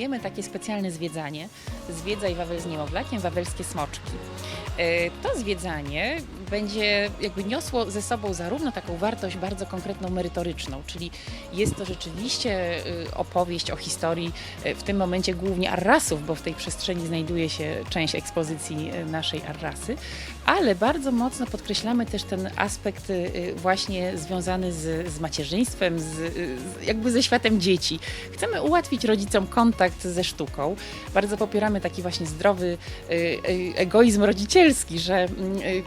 planujemy takie specjalne zwiedzanie. Zwiedzaj Wawel z niemowlakiem, wawelskie smoczki. E, To zwiedzanie będzie jakby niosło ze sobą zarówno taką wartość bardzo konkretną, merytoryczną, czyli jest to rzeczywiście y, opowieść o historii y, w tym momencie głównie Arrasów, bo w tej przestrzeni znajduje się część ekspozycji y, naszej Arrasy, ale bardzo mocno podkreślamy też ten aspekt właśnie związany z, z macierzyństwem, z, z, jakby ze światem dzieci. Chcemy ułatwić rodzicom kontakt ze sztuką. Bardzo popieramy taki właśnie zdrowy egoizm rodzicielski, że mm,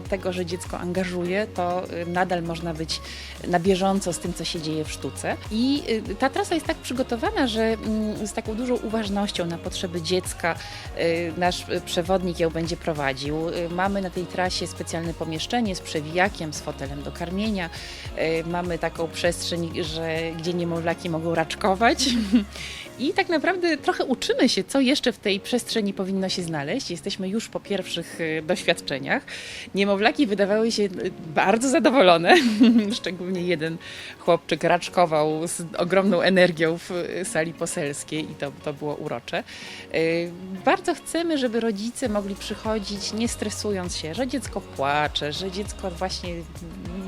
tego, że dziecko angażuje, to y, nadal można być na bieżąco z tym, co się dzieje w sztuce. I y, ta trasa jest tak przygotowana, że mm, z taką dużą uważnością na potrzeby dziecka y, nasz przewodnik ją będzie prowadził. Mamy na tej trasie specjalne pomieszczenie z przewijakiem, z fotelem do karmienia. Mamy taką przestrzeń, że, gdzie niemowlaki mogą raczkować. I tak naprawdę trochę uczymy się, co jeszcze w tej przestrzeni powinno się znaleźć. Jesteśmy już po pierwszych y, doświadczeniach. Niemowlaki wydawały się y, bardzo zadowolone. Szczególnie jeden chłopczyk raczkował z ogromną energią w y, sali poselskiej i to, to było urocze. Bardzo chcemy, żeby rodzice mogli przychodzić nie stresując się, że dziecko płacze, że dziecko właśnie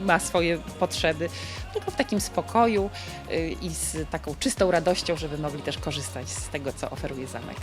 ma swoje potrzeby, tylko w takim spokoju i z taką czystą radością, żeby mogli też korzystać z tego, co oferuje zamek.